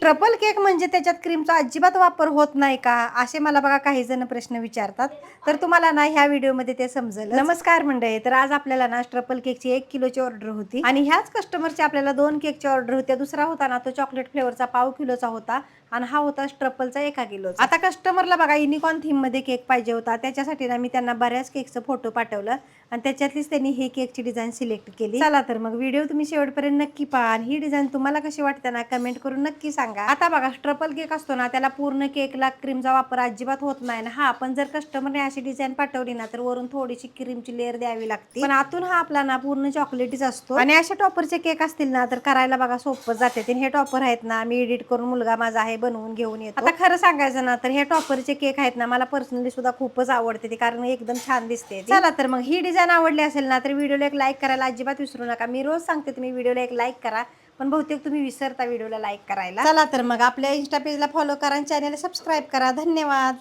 Truffle cake म्हणजे त्याच्यात क्रीमचा अजिबात वापर होत नाही का? असे मला बघा काही जण प्रश्न विचारतात. तर तुम्हाला ना ह्या व्हिडिओमध्ये ते समजेल नमस्कार मंडळी. तर आज आपल्याला ना ट्रपल केकची एक किलोची ऑर्डर होती. आणि ह्याच कस्टमरची आपल्याला दोन केकची ऑर्डर होत्या दुसरा होता ना तो चॉकलेट फ्लेवरचा पाव किलोचा होता. आणि हा होता ट्रपलचा एका किलो आता कस्टमरला बघा युनिकॉर्न थीममध्ये केक पाहिजे होता. त्याच्यासाठी ना मी त्यांना बऱ्याच केकचं फोटो पाठवलं. आणि त्याच्यातलीच त्यांनी हे केकची डिझाईन सिलेक्ट केली. चला तर मग व्हिडिओ तुम्ही शेवटपर्यंत नक्की पहा. आणि ही डिझाईन तुम्हाला कशी वाटते ना कमेंट करून नक्की सांगा. आता बघा ट्रपल केक असतो ना त्याला पूर्ण केकला क्रीमचा वापर अजिबात होत नाही ना. हा आपण जर कस्टमरने अशी डिझाईन पाठवली ना तर वरून थोडीशी क्रीमची लेअर द्यावी लागते. पण आतून हा आपला ना पूर्ण चॉकलेटीच असतो. आणि अशा टॉपरचे केक असतील ना तर करायला बघा सोपं जाते. आणि हे टॉपर आहेत ना मी एडिट करून मुलगा माझा आहे बनवून घेऊन येतो. आता खरं सांगायचं ना तर हे टॉपरचे केक आहेत ना मला पर्सनली सुद्धा खूपच आवडते. ते कारण एकदम छान दिसते चला तर मग ही डिझाईन आवडली असेल ना तर व्हिडिओला एक लाईक करायला अजिबात विसरू नका. मी रोज सांगते तुम्ही व्हिडिओला एक लाईक करा. पण बहुतेक तुम्ही विसरता व्हिडिओला लाईक करायला. चला तर मग आपल्या इन्स्टा पेजला फॉलो करा आणि चॅनलला सबस्क्राईब करा. धन्यवाद.